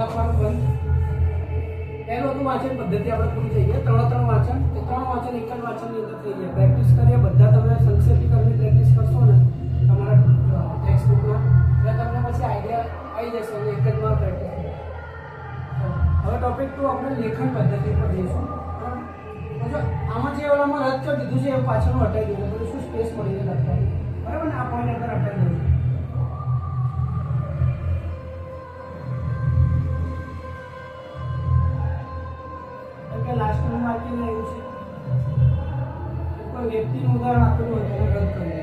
લખવાનું બંધ. પહેલું હતું વાંચન પદ્ધતિ, આપણે પૂરી થઈ ગયા ત્રણ ત્રણ વાંચન, તો ત્રણ વાંચન એક જ વાંચનની અંદર થઈ ગયા. પ્રેક્ટિસ કરીએ, બધા તમે સંક્ષેપીકરણની પ્રેક્ટિસ કરશો ને, તમારા ટેક્સ્ટબુકમાં એટલે તમને પછી આઈડિયા આવી જશે એક જ માં પ્રેક્ટિસ હવે ટોપિક ટુ આપણે લેખન પદ્ધતિ પર જઈશું. આમાં જે ઓલામાં રદ કરી દીધું છે, એ પાછળનું હટાવી દીધું બધું શું સ્પેસ મળીને લખવાનું? બરાબર ને? આ પોઈન્ટ અંદર હટાવી દઉં કે લાસ્ટનું માર્કિંગ એવું છે. કોઈ વ્યક્તિનું ઉદાહરણ આપેલું હોય તો એને રદ કરી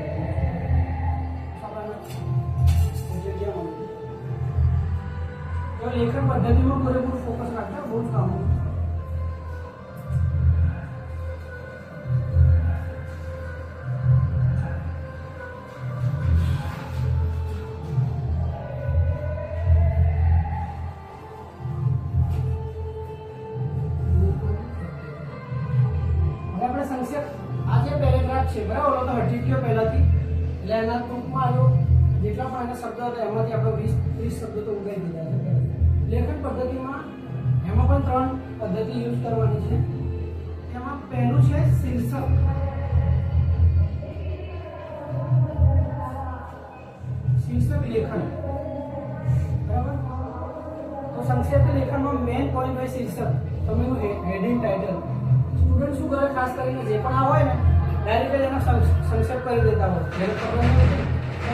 તો લેખન પદ્ધતિમાં પૂરેપૂરું ફોકસ રાખજો બહુ કામ ત્રણ પદ્ધતિ યુઝ કરવાની છે. એમાં પહેલું છે શીર્ષક. શીર્ષક લેખન. બરાબર? તો સંક્ષેપ લેખનમાં મેઇન પોઈન્ટ હોય શીર્ષક. તમે હેડિંગ ટાઇટલ સ્ટુડન્ટ શું કરે? ખાસ કરીને જે પણ આ હોય ને ડાયરેક્ટ એનો સંક્ષ- સંક્ષેપ કરી દેતા હોય. હોતી,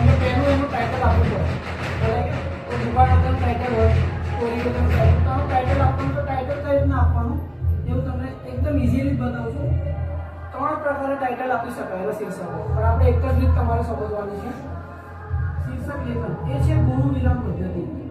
એમને પહેલું એનું ટાઇટલ આપવું પડે. બરાબર? તો દુકાન ટાઇટલ હોય સ્ટોરી ટાઇટલ તો ટાઇટલ આપવાનું તો ટાઇટલ કઈ રીતના આપવાનું? એવું તમને એકદમ ઇઝીલી બતાવું છું. ત્રણ પ્રકારે ટાઇટલ આપી શકાય એના શીર્ષકો. પણ આપણે એક જ રીત તમારે સમજવાની છે. શીર્ષક લેખન એ છે ગુરુ વિરામ પદ્ધતિ.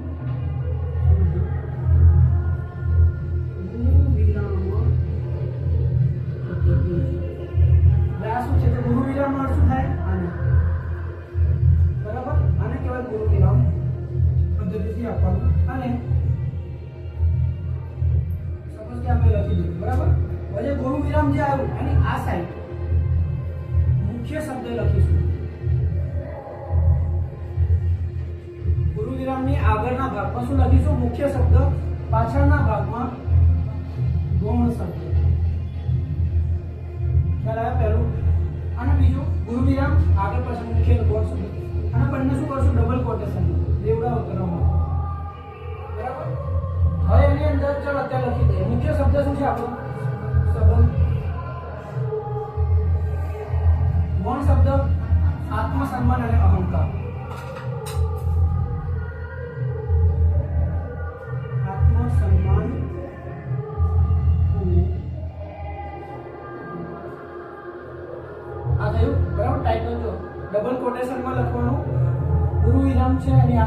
ગુરુ વિરામ છે અને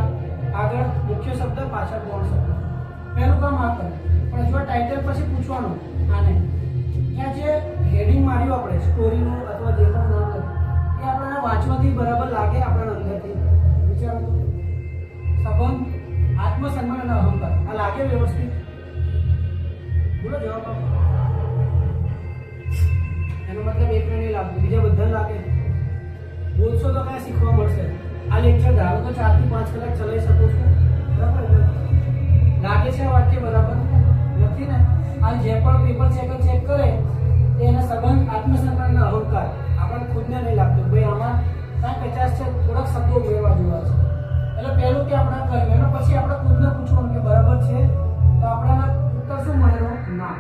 આગળ મુખ્ય શબ્દ પાછળ ગૌણ શબ્દ? પહેલું કામ આ કરે. પણ જો ટાઇટલ પછી પૂછવાનું, આને. ત્યાં જે હેડિંગ માર્યું આપણે સ્ટોરીનું અથવા જે પણ નામ એ આપણને વાંચવાથી બરાબર લાગે આપણા અંદરથી. વિચારો. સંબંધ, આત્મસન્માન અને અહંકાર, આ લાગે વ્યવસ્થિત. બોલો જવાબ આપો. એનો મતલબ એકને નહીં લાગતું બીજા બધા લાગે. બોલશો તો કાંઈ શીખવા મળશે. આ લેક્ચર ધારો તો ચારથી પાંચ કલાક ચલાવી શકો છો? બરાબર લાગે છે આ વાક્ય બરાબર? નથી ને? આ જે પણ પેપર ચેકર ચેક કરે, એના સંબંધ આત્મસન્માનનો અહંકાર. આપણને ખુદને નહીં લાગતું ભાઈ આમાં કાંઈ પચાસ છે, થોડાક શબ્દો ઉમેરવા જોવા છે. એટલે પહેલું કે આપણે કર્યું એના પછી આપણે ખુદને પૂછવાનું કે બરાબર છે? તો આપણાના ઉત્તર શું મળેલો ના.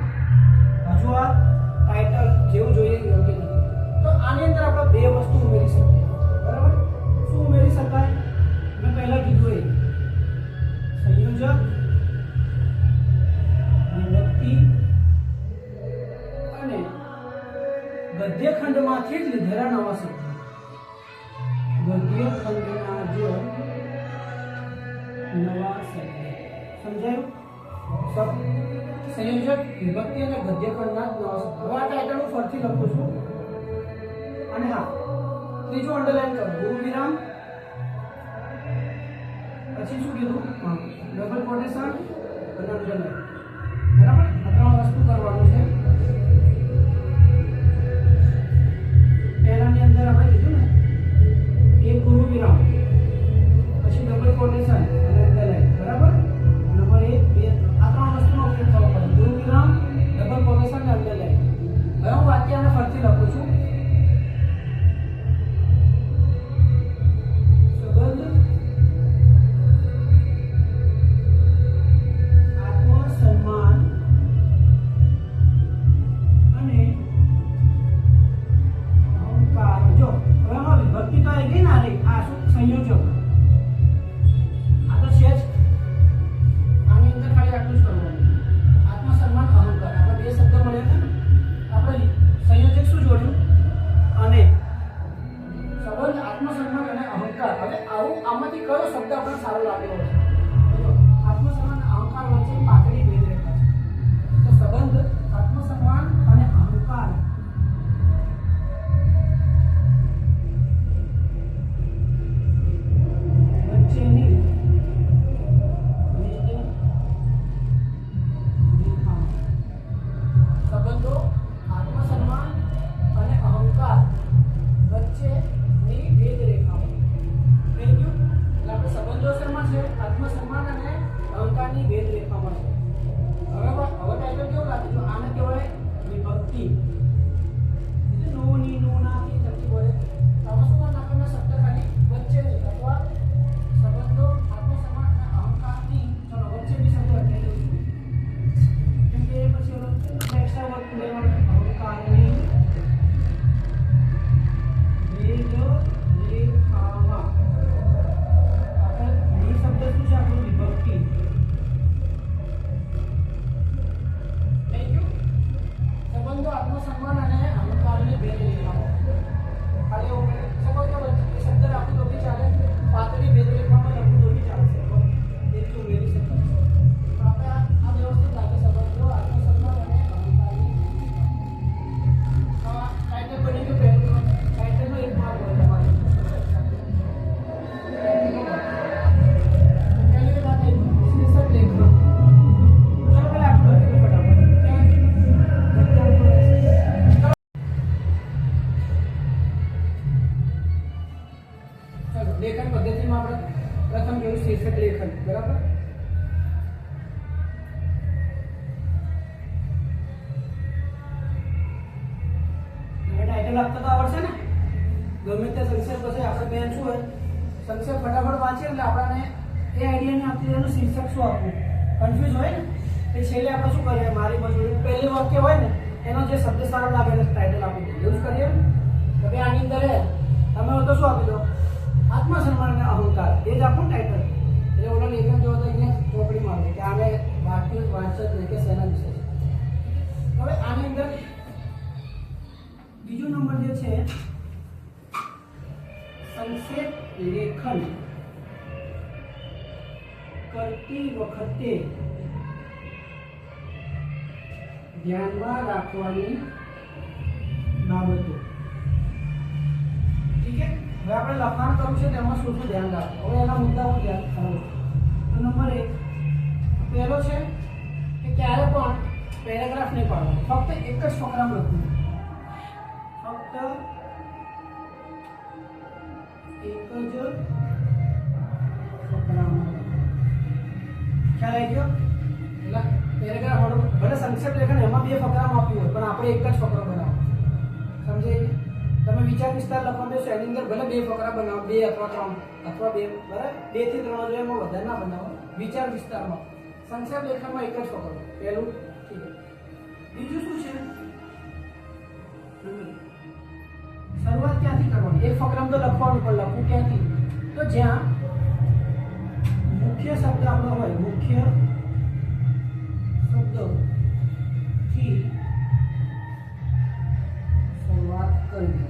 સમજાયું સંયોજક, વિભક્તિ અને ગદ્યખંડના જ નવા લખું છું. અને હા, ત્રીજું અંડરલાઈન કરો. ગુરુ વિરામ. પછી શું કીધું? ડબલ કોટેશન અને અંડરલાઈન સંક્ષેપ ફટાફટ વાંચીએ એટલે આપણને એ આઈડિયા ને આપતી એનું શીર્ષક શું આપવું? કન્ફ્યુઝ હોય ને? એ છેલ્લે આપણે શું કરીએ? મારી મજૂરી. પહેલી વાક્ય હોય ને, એનો જે શબ્દ સારો લાગે એને ટાઇટલ આપી દઈએ. યુઝ કરીએ? તો ભાઈ આની અંદર તમે તો શું આપી દો? આત્મસન્માન અને અહંકાર. એ જ આપણું ટાઇટલ એટલે ઓલો લેખન જોવો તો અહીંયા ચોપડી મારો કે આને વાક્ય વાંચક ને કે શેના વિશે હવે આની અંદર બીજો નંબર જે છે સંક્ષેપ લેખન કરતી વખતે ધ્યાનમાં રાખવાની બાબતો. ઠીક છે? હવે આપણે લખાણ કરવું છે તેમાં શું શું ધ્યાન રાખવું હવે એના મુદ્દા હું ધ્યાન કરવું તો નંબર એક, પહેલો છે કે ક્યારે પણ પેરેગ્રાફ નહીં પાડવાનો. ફક્ત એક જ ફકરામાં લખવું. ફક્ત એક જ ફકરામાં ખ્યાલ આવી ગયો એટલે પેરેગ્રાફ વાળું ભલે સંક્ષેપ લેખન એમાં બે ફકરામાં આપ્યું હોય પણ આપણે એક જ ફકરો બનાવો સમજાય તમે વિચાર વિસ્તાર લખવા દેશો એની અંદર ભલે બે ફકરા બનાવો બે અથવા ત્રણ અથવા બે બરાબર બેથી ત્રણ જોઈએ એમાં વધારે ના બનાવો વિચાર વિસ્તારમાં સંક્ષેપ લેખનમાં એક જ ફકરો પહેલું ઠીક બીજું શું છે? શરૂઆત ક્યાંથી કરવાની એક ફકરામાં તો લખવાનું પણ લખવું ક્યાંથી તો જ્યાં મુખ્ય શબ્દ આપણો હોય મુખ્ય શબ્દથી શરૂઆત કરવી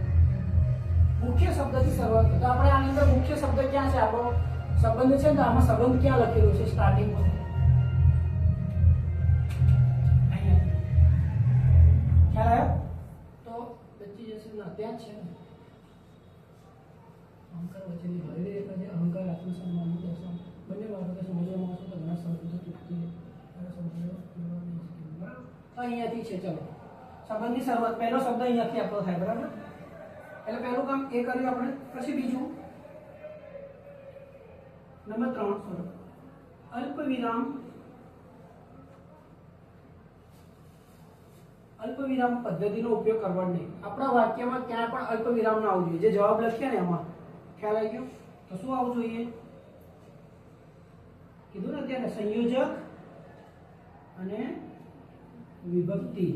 મુખ્ય શબ્દથી શરૂઆત તો આપણે આની અંદર મુખ્ય શબ્દ ક્યાં છે આપણો સંબંધ છે ને તો આમાં સંબંધ ક્યાં લખેલો છે સ્ટાર્ટિંગમાં અહીંયા ખ્યાલ આવ્યો તો બચી જશે ના ત્યાં જ છે ને અહંકાર વચ્ચેની ભરેલી રેખા અહંકાર આત્મસન્માનનું દર્શન. બંને બાબતો સમજવામાં આવશે તો ઘણા શબ્દો તૂટતી અહીંયાથી છે, ચલો. સંબંધની શરૂઆત. પહેલો શબ્દ અહીંયાથી આપણો થાય, બરાબર? એટલે પહેલું કામ એ કર્યું આપણે. પછી બીજું? નંબર ત્રણ સોરી અલ્પ વિરામ અલ્પ વિરામ પદ્ધતિનો ઉપયોગ કરવાનો નહીં. આપણા વાક્યમાં ક્યાં પણ અલ્પ વિરામ ના આવવું જોઈએ. જે જવાબ લખીએ ને એમાં. ખ્યાલ આવી ગયો? તો શું આવવું જોઈએ? કીધું ને અત્યારે સંયોજક અને વિભક્તિ.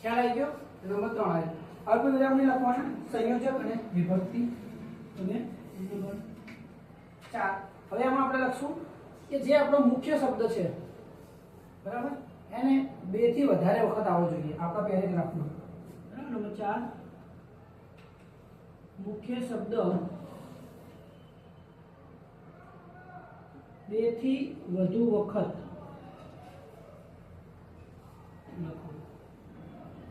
ખ્યાલ આવી ગયો? નંબર ત્રણ આવ્યો અલ્પ વિરામ નહીં લખવાના સંયોજક અને વિભક્તિ. અને ચાર. હવે એમાં આપણે લખશું કે જે આપણો મુખ્ય શબ્દ છે, બરાબર? એને બેથી વધારે વખત આવવો જોઈએ. આપણા પેરેગ્રાફમાં. બરાબર? નંબર ચાર. મુખ્ય શબ્દ બેથી વધુ વખત.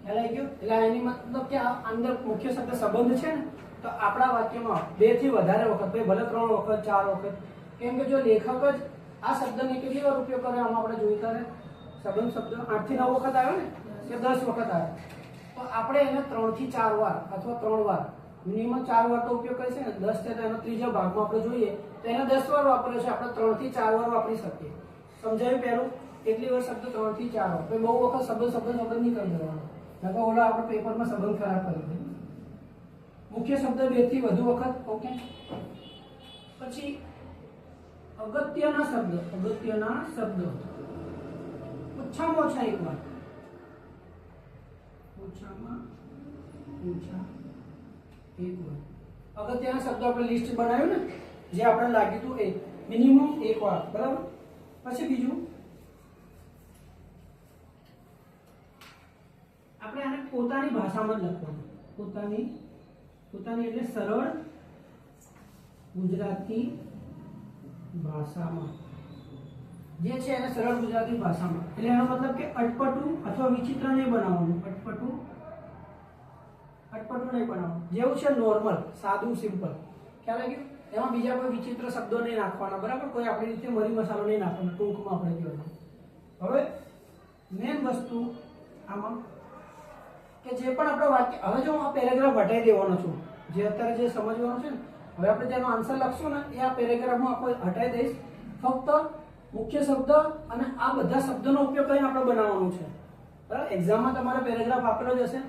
એટલે એની મતલબ કે અંદર મુખ્ય શબ્દ સંબંધ છે ને, તો આપણા વાક્યમાં બેથી વધારે વખત, ભાઈ ભલે ત્રણ વખત, ચાર વખત. કેમ કે જો લેખક જ આ શબ્દને કેટલી વાર ઉપયોગ કરે, આમાં આપણે રહે સંબંધ શબ્દ આઠ નવ વખત આવ્યો દસ વખત આવ્યો તો આપણે એને ત્રણથી ચાર વાર અથવા ત્રણ વાર મિનિમમ ચાર વાર તો ઉપયોગ છે ને, દસ છે તો એનો ત્રીજા ભાગમાં આપણે જોઈએ, તો એને દસ વાર વાપરે છે, આપણે ત્રણથી ચાર વાર વાપરી શકીએ. સમજાયું પહેલું કેટલી વાર શબ્દ ત્રણથી ચાર વાર? બહુ વખત શબ્દ શબ્દ શબ્દ નહીં કરી દેવાનો. નકર ઓલા આપણે પેપરમાં સંબંધ ખરાબ કરી દે. મુખ્ય શબ્દ બેથી વધુ વખત, ઓકે? પછી અગત્યના શબ્દ અગત્યના શબ્દ. ઓછામાં ઓછા એક વાર. ઓછામાં ઓછા એક વાર અગત્યના શબ્દો આપણે લિસ્ટ બનાવ્યું ને જે આપણે લાગ્યું હતું એ મિનિમમ એક વાર બરાબર પછી બીજું આપણે આને પોતાની ભાષામાં જ લખવાનું પોતાની પોતાની એટલે સરળ ગુજરાતી ભાષામાં જે છે એને સરળ ગુજરાતી ભાષામાં એટલે એનો મતલબ કે અટપટું અથવા વિચિત્ર નહીં બનાવવાનું અટપટું અટપટું નહીં બનાવવાનું. જેવું છે નોર્મલ સાદું સિમ્પલ ખ્યાલ આવી ગયું? એમાં બીજા કોઈ વિચિત્ર શબ્દો નહીં નાખવાના, બરાબર? કોઈ આપણી રીતે મરી મસાલો નહીં નાખવાનો, ટૂંકમાં આપણે કહેવાનું હવે મેન વસ્તુ આમાં કે જે પણ આપણો વાક્ય, હવે જો હું આ પેરેગ્રાફ હટાવી દેવાનો છું, જે અત્યારે જે સમજવાનું છે ને, હવે આપણે તેનો આન્સર લખશું ને, એ આ પેરેગ્રાફ હું આખો હટાવી દઈશ. ફક્ત મુખ્ય શબ્દ અને આ બધા શબ્દોનો ઉપયોગ કરીને આપણે બનાવવાનું છે. બરાબર? એક્ઝામમાં તમારે પેરેગ્રાફ આપેલો જ હશે.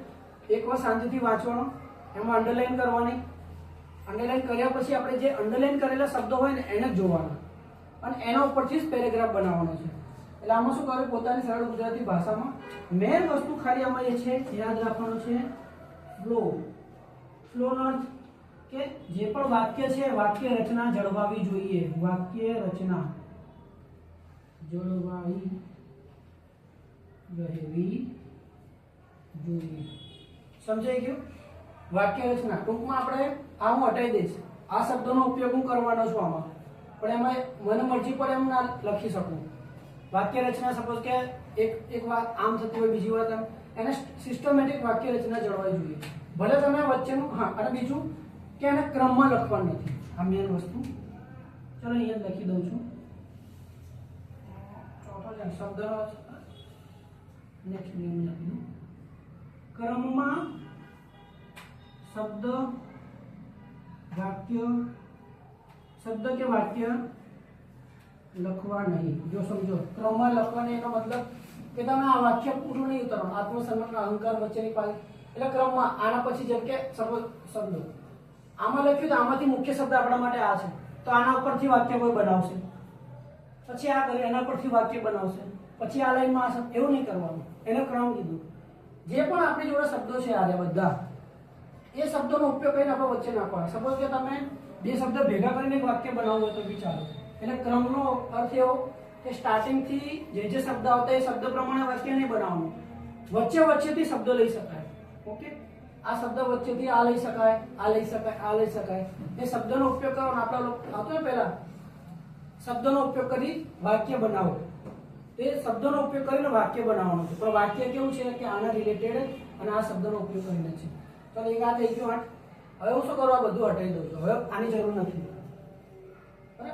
એકવાર શાંતિથી વાંચવાનો, એમાં અંડરલાઈન કરવાની. અંડરલાઈન કર્યા પછી આપણે જે અંડરલાઈન કરેલા શબ્દો હોય ને, એને જ જોવાના. અને એના ઉપરથી જ પેરેગ્રાફ બનાવવાનો છે. એટલે આમાં શું કરવું પોતાની સરળ ગુજરાતી ભાષામાં મેન વસ્તુ ખાલી આમાં છે, યાદ રાખવાનું છે ફ્લો ફ્લોનો અર્થ કે જે પણ વાક્ય છે, વાક્ય રચના જળવાવી જોઈએ. વાક્ય રચના જળવાઈ રહેવી જોઈએ. સમજાઈ ગયું? વાક્ય રચના ટૂંકમાં આપણે આ હું હટાવી દઈશ. આ શબ્દોનો ઉપયોગ હું કરવાનો છું આમાં. પણ એમાં મને મરજી પડે એમ ના લખી શકું. વાક્ય રચના સપોઝ કે એક એક વાત આમ થતી હોય, બીજી વાત આમ. એને સિસ્ટમેટિક વાક્ય રચના જળવાઈ જોઈએ. ભલે તમે વચ્ચેનું, હા, અને બીજું કે એને ક્રમમાં લખવાનું નથી. આ મેન વસ્તુ. ચલો અહીંયા લખી દઉં છું. શબ્દ નેક્સ્ટ નિયમ લખી દઉં ક્રમમાં શબ્દ, વાક્ય, શબ્દ કે વાક્ય લખવા નહીં. જો સમજો, ક્રમમાં લખવાની એનો મતલબ કે તમે આ વાક્ય પૂરું નહીં ઉતારવાનું આત્મસન્માન અહંકાર વચ્ચેની પાલી એટલે ક્રમમાં આના પછી જેમ કે શબ્દ. આમાં લખ્યું તો આમાંથી મુખ્ય શબ્દ આપણા માટે આ છે. તો આના ઉપરથી વાક્ય કોઈ બનાવશે? પછી આ કરે, એના પરથી વાક્ય બનાવશે. પછી આ લાઈનમાં એવું નહીં કરવાનું. એને ક્રમ કીધું. જે પણ આપણી જોડે શબ્દો છે આજે બધા, એ શબ્દોનો ઉપયોગ કરીને આપણે વચ્ચે નાખવાના. સપોઝ કે તમે બે શબ્દ ભેગા કરીને વાક્ય બનાવવું હોય તો વિચારો એટલે ક્રમનો અર્થ એવો કે સ્ટાર્ટિંગથી જે જે શબ્દ આવતા એ શબ્દ પ્રમાણે વાક્ય નહીં બનાવવાનું. વચ્ચે વચ્ચેથી શબ્દો લઈ શકાય. ઓકે આ શબ્દ વચ્ચેથી આ લઈ શકાય, આ લઈ શકાય, આ લઈ શકાય. એ શબ્દનો ઉપયોગ કરવાનો. આપણા લોકો આવતો ને પહેલા. શબ્દનો ઉપયોગ કરી વાક્ય બનાવો. તો શબ્દનો ઉપયોગ કરીને વાક્ય બનાવવાનું છે. પણ વાક્ય કેવું છે કે આના રિલેટેડ અને આ શબ્દનો ઉપયોગ કરીને છે. તો એક આ થઈ ગયું, આઠ. હવે હું શું કરવા બધું હટાવી દઉં છું. હવે આની જરૂર નથી?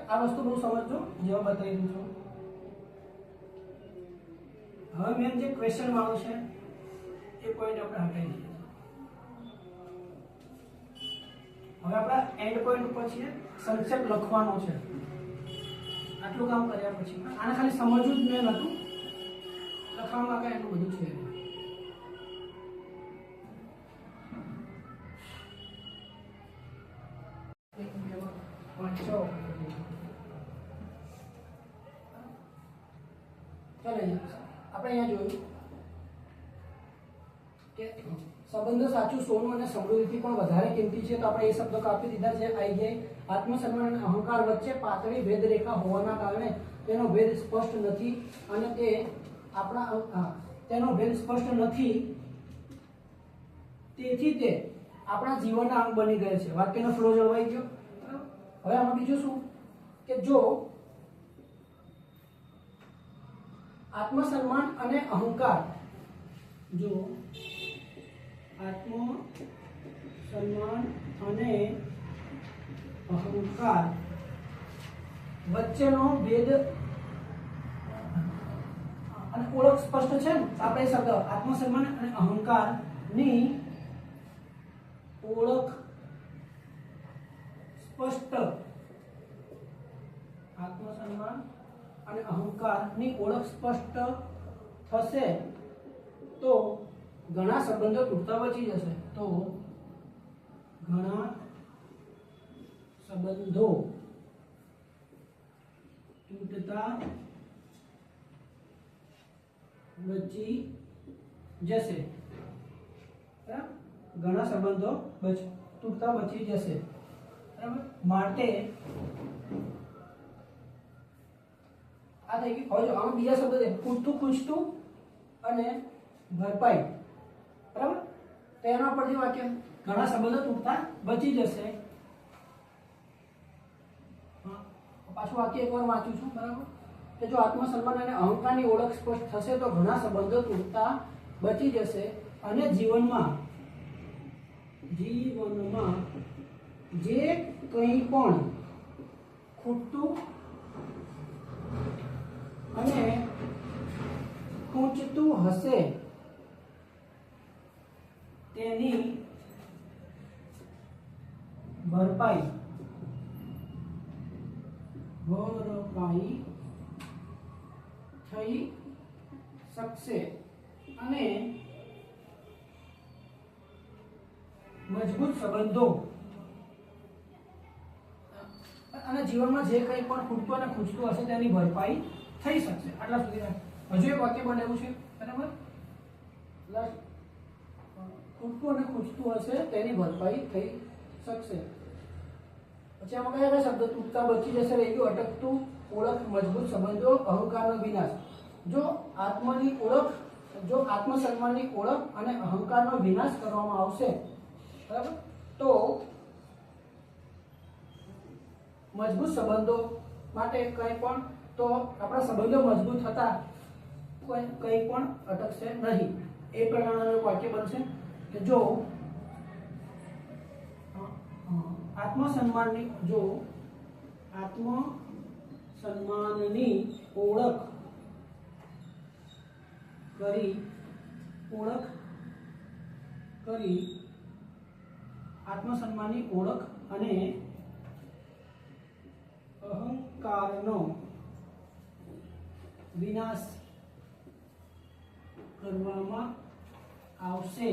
આ વસ્તુ બહુ સમજજો, જેવા બતાવી દઉં છું. હવે મેન જે ક્વેશ્ચન વાળું છે, એ પોઈન્ટ આપણે હટાવી દઈએ. હવે આપણા એન્ડ પોઈન્ટ ઉપર છીએ. સંક્ષેપ લખવાનો છે. આટલું કામ કર્યા પછી આને ખાલી સમજવું જ મેન હતું લખવામાં કાંઈ એટલું બધું છ. ચાલો આપણે અહીંયા જોયું કે સંબંધો સાચું, સોનું અને સમૃદ્ધિથી પણ વધારે કિંમતી છે. તો આપણે એ શબ્દો કાપી દીધા છે. આઈ જાય આત્મસન્માન અને અહંકાર વચ્ચે પાતળી ભેદરેખા હોવાના કારણે તેનો ભેદ સ્પષ્ટ નથી અને તે આપણા તેનો ભેદ સ્પષ્ટ નથી. તેથી તે આપણા જીવનના અંગ બની ગયેલ છે. વાક્યનો ફ્લો જળવાઈ ગયો? હવે આમાં બીજું શું? કે જો આત્મસન્માન અને અહંકાર, જો આત્મ, સન્માન અને અહંકાર. વચ્ચેનો ભેદ, અને ઓળખ સ્પષ્ટ છે ને? આપણે શબ્દ આત્મસન્માન અને અહંકારની ઓળખ સ્પષ્ટ. આત્મસન્માન અને અહંકારની ઓળખ સ્પષ્ટ થશે તો ઘણા સંબંધો તૂટતા બચી જશે. તો ઘણા સંબંધો તૂટતા બચી જશે. બરાબર? ઘણા સંબંધો બચ, તૂટતા બચી જશે. બરાબર? માટે આ થઈ ગયું. હવે જો આમાં બીજા શબ્દ છે. ખૂટતું ખૂંચતું અને ભરપાઈ. બરાબર? તો એના પરથી વાક્ય ઘણા સંબંધો તૂટતા બચી જશે. પાછું વાક્ય એકવાર વાંચું છું, બરાબર? કે જો આત્મસન્માન અને અહંકારની ઓળખ સ્પષ્ટ થશે તો ઘણા સંબંધો તૂટતા બચી જશે અને જીવનમાં જીવનમાં જે કંઈ પણ ખૂટતું અને ખૂંચતું હશે તેની ભરપાઈ ભરપાઈ થઈ શકશે અને મજબૂત સંબંધો અને જીવનમાં જે કંઈ પણ ખૂટતું અને ખૂંચતું હશે તેની ભરપાઈ થઈ શકશે. આટલા સુધી. હજુ એક વાક્ય બનેલું છે. બરાબર? પ્લસ ખૂટતું અને ખૂંચતું હશે તેની ભરપાઈ થઈ શકશે. પછી આમાં કયા કયા શબ્દ? તૂટતા બચી જશે રહી ગયું અટકતું, ઓળખ મજબૂત સંબંધો અહંકારનો વિનાશ. જો આત્મની ઓળખ, જો આત્મસન્માનની ઓળખ અને અહંકારનો વિનાશ કરવામાં આવશે, બરાબર? તો મજબૂત સંબંધો માટે કંઈ પણ, તો આપણા સંબંધો મજબૂત થતા કોઈ પણ અટકશે નહીં. એ એક વાક્ય બનશે. કે જો આત્મસન્માનની, જો આત્મ સન્માનની ઓળખ કરી ઓળખ કરી, આત્મસન્માનની ઓળખ અને અહંકારનો વિનાશ કરવામાં આવશે.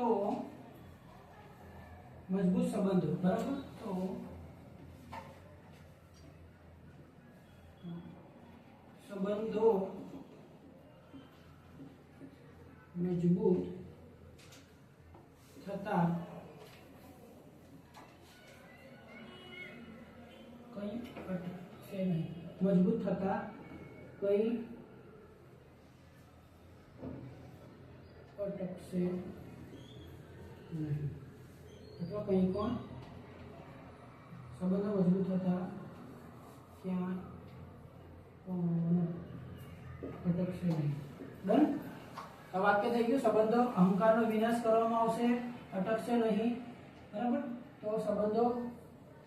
તો મજબૂત સંબંધો બરાબર તો સંબંધો મજબૂત થતા કંઈ અટકશે નહીં મજબૂત થતા કંઈ અટકશે નહીં અથવા કંઈ પણ સંબંધો મજબૂત થતા ક્યાં પણ અટકશે નહીં ડન આ વાક્ય થઈ ગયું સંબંધો અહંકારનો વિનાશ કરવામાં આવશે અટકશે નહીં બરાબર તો સંબંધો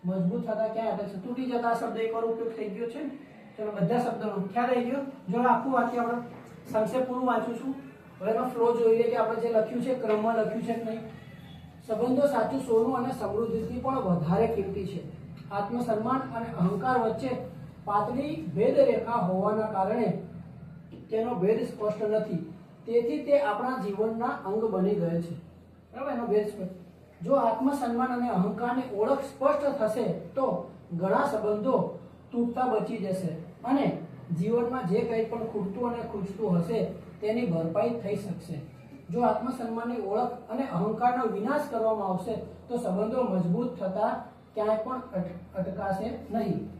મજબૂત થતા ક્યાં અટકશે તૂટી જતા આ શબ્દ એકવાર ઉપયોગ થઈ ગયો છે. ચલો, બધા શબ્દોનો ખ્યાલ આવી ગયો. જો આ આખું વાક્ય આપણે સંક્ષેપ પૂરું વાંચું છું. હવે એમાં ફ્લો જોઈ લે કે આપણે જે લખ્યું છે, ક્રમમાં લખ્યું છે કે નહીં. સંબંધો સાચું, સોનું અને સમૃદ્ધિથી પણ વધારે કિંમતી છે. આત્મસન્માન અને અહંકાર વચ્ચે પાતળી ભેદ રેખા હોવાના કારણે તેનો ભેદ સ્પષ્ટ નથી. તેથી તે આપણા જીવનના અંગ બની ગયો છે. બરાબર? એનો ભેદ સ્પષ્ટ. જો આત્મસન્માન અને અહંકારની ઓળખ સ્પષ્ટ થશે, તો ઘણા સંબંધો તૂટતા બચી જશે અને જીવનમાં જે કંઈ પણ ખૂટતું અને ખૂટતું હશે, તેની ભરપાઈ થઈ શકશે. જો આત્મસન્માનની ઓળખ અને અહંકારનો વિનાશ કરવામાં આવશે, તો સંબંધો મજબૂત થતા ક્યાંય પણ અટકાશે નહીં.